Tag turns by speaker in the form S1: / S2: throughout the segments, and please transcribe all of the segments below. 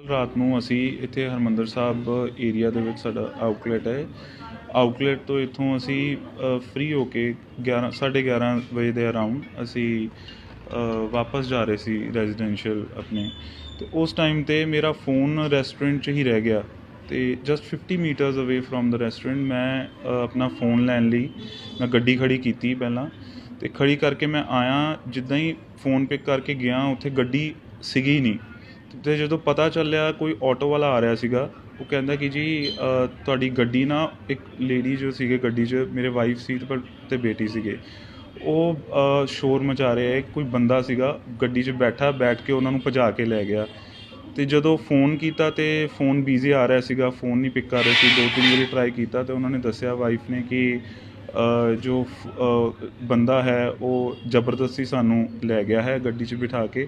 S1: ਕੱਲ ਰਾਤ ਨੂੰ ਅਸੀਂ ਇੱਥੇ ਹਰਮੰਦਰ ਸਾਹਿਬ ਏਰੀਆ ਦੇ ਵਿੱਚ ਸਾਡਾ ਆਊਟਲੈਟ ਹੈ। ਆਊਟਲੈਟ ਤੋਂ ਇੱਥੋਂ ਅਸੀਂ ਫ੍ਰੀ ਹੋ ਕੇ 11 11:30 ਵਜੇ ਦੇ ਅਰਾਊਂਡ ਅਸੀਂ ਵਾਪਸ ਜਾ ਰਹੇ ਸੀ ਰੈਜ਼ੀਡੈਂਸ਼ੀਅਲ ਆਪਣੇ। ਤੇ ਉਸ ਟਾਈਮ ਤੇ ਮੇਰਾ ਫੋਨ ਰੈਸਟੋਰੈਂਟ 'ਚ ਹੀ ਰਹਿ ਗਿਆ। ਤੇ just 50 meters away from the restaurant ਮੈਂ ਆਪਣਾ ਫੋਨ ਲੈਣ ਲਈ ਮੈਂ ਗੱਡੀ ਖੜੀ ਕੀਤੀ ਪਹਿਲਾਂ। ਤੇ ਖੜੀ ਕਰਕੇ ਮੈਂ ਆਇਆ, ਜਿੱਦਾਂ ਹੀ ਫੋਨ ਪਿਕ ਕਰਕੇ ਗਿਆ, ਉੱਥੇ ਗੱਡੀ ਸੀਗੀ ਨਹੀਂ। ਅਤੇ ਜਦੋਂ ਪਤਾ ਚੱਲਿਆ ਕੋਈ ਆਟੋ ਵਾਲਾ ਆ ਰਿਹਾ ਸੀਗਾ, ਉਹ ਕਹਿੰਦਾ ਕਿ ਜੀ ਤੁਹਾਡੀ ਗੱਡੀ ਨਾ ਇੱਕ ਲੇਡੀ ਜੋ ਸੀਗੇ ਗੱਡੀ 'ਚ, ਮੇਰੇ ਵਾਈਫ ਸੀ ਅਤੇ ਬੇਟੀ ਸੀਗੇ। ਉਹ ਸ਼ੋਰ ਮਚਾ ਰਹੇ ਹੈ, ਕੋਈ ਬੰਦਾ ਸੀਗਾ, ਗੱਡੀ 'ਚ ਬੈਠਾ, ਬੈਠ ਕੇ ਉਹਨਾਂ ਨੂੰ ਭਜਾ ਕੇ ਲੈ ਗਿਆ। ਅਤੇ ਜਦੋਂ ਫੋਨ ਕੀਤਾ ਤੇ ਫੋਨ ਬਿਜ਼ੀ ਆ ਰਿਹਾ ਸੀਗਾ, ਫੋਨ ਨਹੀਂ ਪਿਕ ਕਰ ਰਹੇ ਸੀ, ਦੋ ਤਿੰਨ ਵਾਰੀ ਟਰਾਈ ਕੀਤਾ ਅਤੇ ਉਹਨਾਂ ਨੇ ਦੱਸਿਆ ਵਾਈਫ ਨੇ ਕਿ ਜੋ ਬੰਦਾ ਹੈ ਉਹ ਜ਼ਬਰਦਸਤੀ ਸਾਨੂੰ ਲੈ ਗਿਆ ਹੈ ਗੱਡੀ 'ਚ ਬਿਠਾ ਕੇ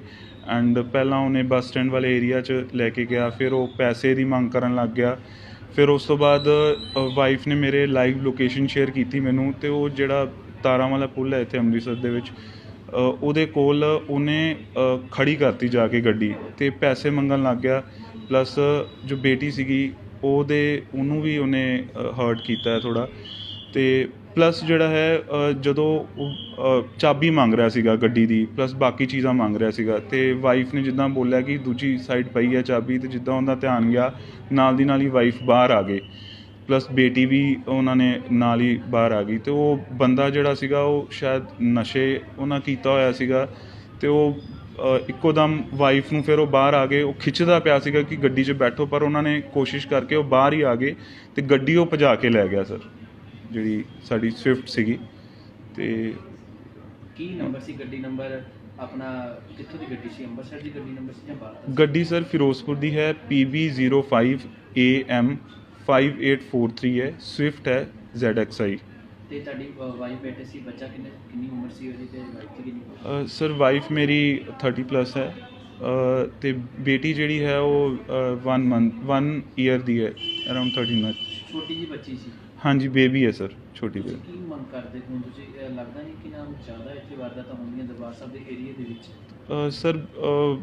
S1: ਐਂਡ ਪਹਿਲਾਂ ਉਹਨੇ ਬੱਸ ਸਟੈਂਡ ਵਾਲੇ ਏਰੀਆ 'ਚ ਲੈ ਕੇ ਗਿਆ ਫਿਰ ਉਹ ਪੈਸੇ ਦੀ ਮੰਗ ਕਰਨ ਲੱਗ ਗਿਆ ਫਿਰ ਉਸ ਤੋਂ ਬਾਅਦ ਵਾਈਫ ਨੇ ਮੇਰੇ ਲਾਈਵ ਲੋਕੇਸ਼ਨ ਸ਼ੇਅਰ ਕੀਤੀ ਮੈਨੂੰ ਤੇ ਉਹ ਜਿਹੜਾ ਤਾਰਾਂ ਵਾਲਾ ਪੁਲ ਹੈ ਇੱਥੇ ਅੰਮ੍ਰਿਤਸਰ ਦੇ ਵਿੱਚ ਉਹਦੇ ਕੋਲ ਉਹਨੇ ਅ, ਖੜੀ ਕਰਤੀ ਜਾ ਕੇ ਗੱਡੀ ਤੇ ਪੈਸੇ ਮੰਗਣ ਲੱਗ ਗਿਆ ਪਲੱਸ ਜੋ ਬੇਟੀ ਸੀਗੀ ਉਹਦੇ ਉਹਨੂੰ ਵੀ ਉਹਨੇ ਹਰਟ ਕੀਤਾ ਹੈ ਥੋੜਾ ਤੇ ਪਲੱਸ ਜਿਹੜਾ ਹੈ ਜਦੋਂ ਉਹ, ਚਾਬੀ ਮੰਗ ਰਿਹਾ ਸੀਗਾ ਗੱਡੀ ਦੀ ਪਲੱਸ ਬਾਕੀ ਚੀਜ਼ਾਂ ਮੰਗ ਰਿਹਾ ਸੀਗਾ ਤੇ ਵਾਈਫ ਨੇ ਜਿੱਦਾਂ ਬੋਲਿਆ ਕਿ ਦੂਜੀ ਸਾਈਡ ਪਈ ਹੈ ਚਾਬੀ ਤੇ ਜਿੱਦਾਂ ਉਹਦਾ ਧਿਆਨ ਗਿਆ ਨਾਲ ਦੀ ਨਾਲ ਹੀ ਵਾਈਫ ਬਾਹਰ ਆ ਗਏ। ਪਲੱਸ ਬੇਟੀ ਵੀ ਉਹਨਾਂ ਨੇ ਨਾਲ ਹੀ ਬਾਹਰ ਆ ਗਈ ਤੇ ਉਹ ਬੰਦਾ ਜਿਹੜਾ ਸੀਗਾ ਉਹ ਸ਼ਾਇਦ ਨਸ਼ੇ ਉਹਨਾਂ ਕੀਤਾ ਹੋਇਆ ਸੀਗਾ ਤੇ ਉਹ ਇੱਕੋ ਦਮ ਵਾਈਫ ਨੂੰ ਫਿਰ ਉਹ ਬਾਹਰ ਆ ਗਏ। ਉਹ ਖਿੱਚਦਾ ਪਿਆ ਸੀਗਾ ਕਿ ਗੱਡੀ 'ਚ ਬੈਠੋ ਪਰ ਉਹਨਾਂ ਨੇ ਕੋਸ਼ਿਸ਼ ਕਰਕੇ ਉਹ ਬਾਹਰ ਹੀ ਆ ਗਏ ਤੇ ਗੱਡੀ ਉਹ ਭਜਾ ਕੇ ਲੈ ਗਿਆ ਸਰ ਜਿਹੜੀ ਸਾਡੀ ਸਵਿਫਟ ਸੀਗੀ ਤੇ
S2: ਕੀ ਨੰਬਰ ਸੀ? ਗੱਡੀ ਨੰਬਰ ਆਪਣਾ ਕਿੱਥੋਂ ਦੀ ਗੱਡੀ ਸੀ? ਅੰਮ੍ਰਿਤਸਰ ਦੀ ਗੱਡੀ ਨੰਬਰ ਸੀ ਜਾਂ ਬਾਹਰ ਦਾ?
S1: ਗੱਡੀ ਸਰ ਫਿਰੋਜ਼ਪੁਰ ਦੀ ਹੈ PB05 AM 5843 ਹੈ ਸਵਿਫਟ ਹੈ ZXI
S2: ਤੇ ਤੁਹਾਡੀ ਵਾਈਫ ਬੇਟੇ ਸੀ ਬੱਚਾ ਕਿੰਨੇ ਕਿੰਨੀ ਉਮਰ ਸੀ ਉਹਦੀ ਤੇ ਵਾਈਫ ਦੀ ਕਿੰਨੀ
S1: ਸਰ ਵਾਈਫ ਮੇਰੀ 30 ਪਲੱਸ ਹੈ ਅ, ਤੇ ਬੇਟੀ ਜਿਹੜੀ ਹੈ ਉਹ 1 ਮੰਥ 1 ਈਅਰ ਦੀ ਹੈ ਅਰਾਊਂਡ 13 ਮੰਥ
S2: ਛੋਟੀ ਜੀ ਬੱਚੀ ਸੀ।
S1: ਹਾਂਜੀ ਬੇਬੀ ਹੈ ਸਰ ਛੋਟੀ
S2: ਤੁਸੀਂ
S1: ਬੇਬੀ
S2: ਕੀ ਮੰਗ ਕਰਦੇ ਹੋ? ਤੁਸੀਂ ਇਹ ਲੱਗਦਾ ਨਹੀਂ ਕਿ ਨਾ ਜ਼ਿਆਦਾ ਇੱਥੇ ਵਾਰਦਾਤਾਂ ਹੁੰਦੀਆਂ ਦਰਬਾਰ ਸਾਹਿਬ ਦੇ ਏਰੀਆ ਦੇ ਵਿੱਚ?
S1: ਅ, ਸਰ ਅ,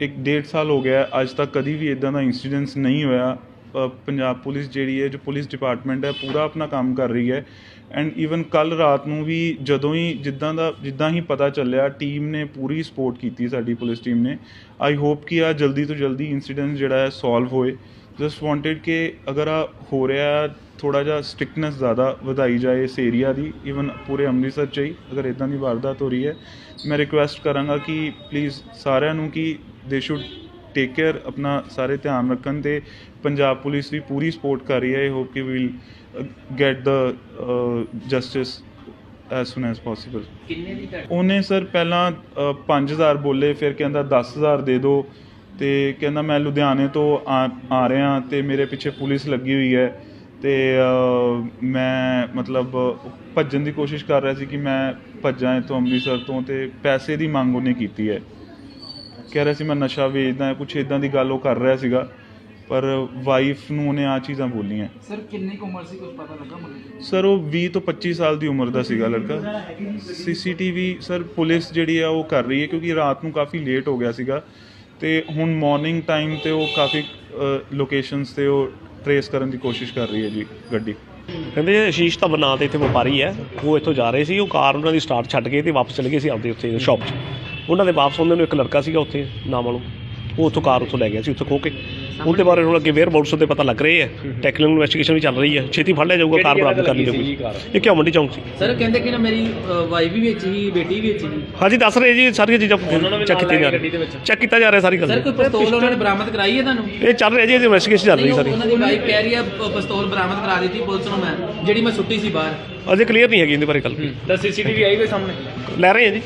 S1: ਇੱਕ ਡੇਢ ਸਾਲ ਹੋ ਗਿਆ ਹੈ, ਅੱਜ ਤੱਕ ਕਦੀ ਵੀ ਇਦਾਂ ਦਾ ਇਨਸੀਡੈਂਸ ਨਹੀਂ ਹੋਇਆ। ਅ, ਪੰਜਾਬ ਪੁਲਿਸ ਜਿਹੜੀ ਹੈ ਜੋ ਪੁਲਿਸ ਡਿਪਾਰਟਮੈਂਟ ਹੈ ਪੂਰਾ ਆਪਣਾ ਕੰਮ ਕਰ ਰਹੀ ਹੈ। ਐਂਡ ਈਵਨ ਕੱਲ ਰਾਤ ਨੂੰ ਵੀ ਜਦੋਂ ਹੀ ਜਿੱਦਾਂ ਦਾ ਜਿੱਦਾਂ ਹੀ ਪਤਾ ਚੱਲਿਆ ਟੀਮ ਨੇ ਪੂਰੀ ਸਪੋਰਟ ਕੀਤੀ ਸਾਡੀ ਪੁਲਿਸ ਟੀਮ ਨੇ। ਆਈ ਹੋਪ ਕਿ ਆ ਜਲਦੀ ਤੋਂ ਜਲਦੀ ਇਨਸੀਡੈਂਟ ਜਿਹੜਾ ਹੈ ਸੋਲਵ ਹੋਏ। ਜਸਟ ਵਾਂਟਡ ਕਿ ਅਗਰ ਆ ਹੋ ਰਿਹਾ ਥੋੜਾ ਜਿਹਾ ਸਟ੍ਰਿਕਨੈਸ ਜ਼ਿਆਦਾ ਵਧਾਈ ਜਾਏ ਇਸ ਏਰੀਆ ਦੀ ਈਵਨ ਪੂਰੇ ਅੰਮ੍ਰਿਤਸਰ ਚ ਹੀ ਅਗਰ ਇਦਾਂ ਦੀ ਵਾਰਦਾਤ ਹੋ ਰਹੀ ਹੈ ਮੈਂ ਰਿਕੁਐਸਟ ਕਰਾਂਗਾ ਕਿ ਪਲੀਜ਼ ਸਾਰਿਆਂ ਨੂੰ ਕਿ ਦੇ ਸ਼ੁੱਡ ਟੇਕ ਕੇਅਰ ਆਪਣਾ ਸਾਰੇ ਧਿਆਨ ਰੱਖਣ ਤੇ ਪੰਜਾਬ ਪੁਲਿਸ ਵੀ ਪੂਰੀ ਸਪੋਰਟ ਕਰ ਰਹੀ ਹੈ ਆਈ ਹੋਪ ਕਿ we'll get the justice as soon as possible
S2: ਕਿੰਨੇ ਦੀ
S1: ਉਹਨੇ ਸਰ ਪਹਿਲਾਂ ਅ, 5000 ਬੋਲੇ ਫਿਰ ਕਹਿੰਦਾ 10000 ਦੇ ਦਿਓ ਤੇ ਕਹਿੰਦਾ ਮੈਂ ਲੁਧਿਆਣੇ ਤੋਂ ਆ ਆ ਰਿਹਾ ਤੇ ਮੇਰੇ ਪਿੱਛੇ ਪੁਲਿਸ ਲੱਗੀ ਹੋਈ ਹੈ ਤੇ ਅ, ਮੈਂ ਮਤਲਬ ਭੱਜਣ ਦੀ ਕੋਸ਼ਿਸ਼ ਕਰ ਰਿਹਾ ਸੀ ਕਿ ਮੈਂ ਭੱਜਾਂ ਇੱਥੋਂ ਅੰਮ੍ਰਿਤਸਰ ਤੋਂ ਤੇ ਪੈਸੇ ਦੀ ਮੰਗ ਉਹਨੇ ਕੀਤੀ ਹੈ। ਕਹਿ ਰਿਹਾ ਸੀ ਮੈਂ ਨਸ਼ਾ ਵੇਚਦਾ ਕੁਝ ਇਦਾਂ ਦੀ ਗੱਲ ਉਹ ਕਰ ਰਿਹਾ ਸੀਗਾ ਪਰ ਵਾਈਫ ਨੂੰ ਉਹਨੇ ਆ ਚੀਜ਼ਾਂ ਬੋਲੀਆਂ।
S3: ਸਰ ਕਿੰਨੀ ਕੁ ਉਮਰ ਸੀ ਕੁਝ ਪਤਾ ਲੱਗਾ ਮੁੰਡੇ ਦੀ
S1: ਸਰ ਉਹ 20 ਤੋਂ 25 ਸਾਲ ਦੀ ਉਮਰ ਦਾ ਸੀਗਾ ਲੜਕਾ। ਸੀਸੀਟੀਵੀ ਸਰ ਪੁਲਿਸ ਜਿਹੜੀ ਆ ਉਹ ਕਰ ਰਹੀ ਹੈ ਕਿਉਂਕਿ ਰਾਤ ਨੂੰ ਕਾਫੀ ਲੇਟ ਹੋ ਗਿਆ ਸੀਗਾ। ਤੇ ਹੁਣ ਮਾਰਨਿੰਗ ਟਾਈਮ ਤੇ ਉਹ ਕਾਫੀ ਲੋਕੇਸ਼ਨਸ ਤੇ ਉਹ ਟਰੇਸ ਕਰਨ ਦੀ ਕੋਸ਼ਿਸ਼ ਕਰ ਰਹੀ ਹੈ ਜੀ ਗੱਡੀ।
S4: ਕਹਿੰਦੇ ਆਸ਼ੀਸ਼ ਤਾਂ ਨਾਂ ਤੇ ਇੱਥੇ ਵਪਾਰੀ ਹੈ, ਉਹ ਇੱਥੋਂ ਜਾ ਰਹੇ ਸੀ, ਉਹ ਕਾਰ ਉਹਨਾਂ ਦੀ ਸਟਾਰਟ ਛੱਡ ਕੇ ਤੇ ਵਾਪਸ ਚਲੇ ਗਏ ਸੀ ਆਪਦੇ ਉੱਥੇ ਸ਼ਾਪ 'ਚ। ਉਹਨਾਂ ਦੇ ਵਾਪਸ ਉਹਨਾਂ ਨੂੰ ਇੱਕ ਲੜਕਾ ਸੀਗਾ ਉੱਥੇ, ਨਾਮ ਵਾਲੋਂ, ਉਹ ਉੱਥੋਂ ਕਾਰ ਉੱਥੋਂ ਲੈ ਗਿਆ ਸੀ, ਉੱਥੋਂ ਖੋ ਕੇ। ਉਹਦੇ ਬਾਰੇ ਹੁਣ ਅੱਗੇ ਵੇਅਰ ਬਾਊਟਸ ਤੇ ਪਤਾ ਲੱਗ ਰਹੇ ਹੈ। ਟੈਕਨੀਕਲ ਇਨਵੈਸਟੀਗੇਸ਼ਨ ਵੀ ਚੱਲ ਰਹੀ ਹੈ। ਛੇਤੀ ਫੜ ਲਿਆ ਜਾਊਗਾ ਕਾਰ ਬਰਾਮਦ ਕਰ ਲਈ। ਜਾਊਗੀ ਇਹ ਕਿਉਂ ਮੰਡੀ ਚੌਂਕ ਸੀ?
S2: ਸਰ ਕਹਿੰਦੇ ਕਿ ਨਾ ਮੇਰੀ ਵਾਈਫ ਵੀ ਵਿੱਚ ਹੀ ਬੇਟੀ ਵੀ ਵਿੱਚ ਹੀ
S4: ਹਾਂਜੀ ਦੱਸ ਰਹੇ ਜੀ ਸਾਰੀਆਂ ਚੀਜ਼ਾਂ ਚੈੱਕ ਕੀਤੀਆਂ ਜਾ ਰਹੀਆਂ। ਚੈੱਕ ਕੀਤਾ ਜਾ ਰਿਹਾ ਸਾਰੀ
S2: ਸਰ
S4: ਗੱਲ
S2: ਕੋਈ ਪਿਸਤੌਲ ਉਹਨਾਂ ਨੇ ਬਰਾਮਦ ਕਰਾਈ ਹੈ ਤੁਹਾਨੂੰ?
S4: ਇਹ ਚੱਲ ਰਿਹਾ ਜੀ ਇਹਦੀ ਇਨਵੈਸਟੀਗੇਸ਼ਨ ਚੱਲ ਰਹੀ ਸਾਰੀ।
S2: ਉਹਨਾਂ ਦੀ ਵਾਈਫ ਕਹਿ ਰਹੀ ਹੈ ਪਿਸਤੌਲ ਬਰਾਮਦ ਕਰਾ ਦਿੱਤੀ ਪੁਲਿਸ ਨੂੰ ਮੈਂ ਜਿਹੜੀ ਮੈਂ ਸੁੱਟੀ ਸੀ ਬਾਹਰ।
S4: ਅਜੇ ਕਲੀਅਰ ਨਹੀਂ ਹੈਗੀ ਇਹਦੇ ਬਾਰੇ ਗੱਲ।
S2: ਤਾਂ ਸੀਸੀਟੀਵੀ ਆਈ ਕੋਈ ਸਾਹਮਣੇ?
S4: ਲੈ ਰਹੇ ਹਾਂ ਜੀ।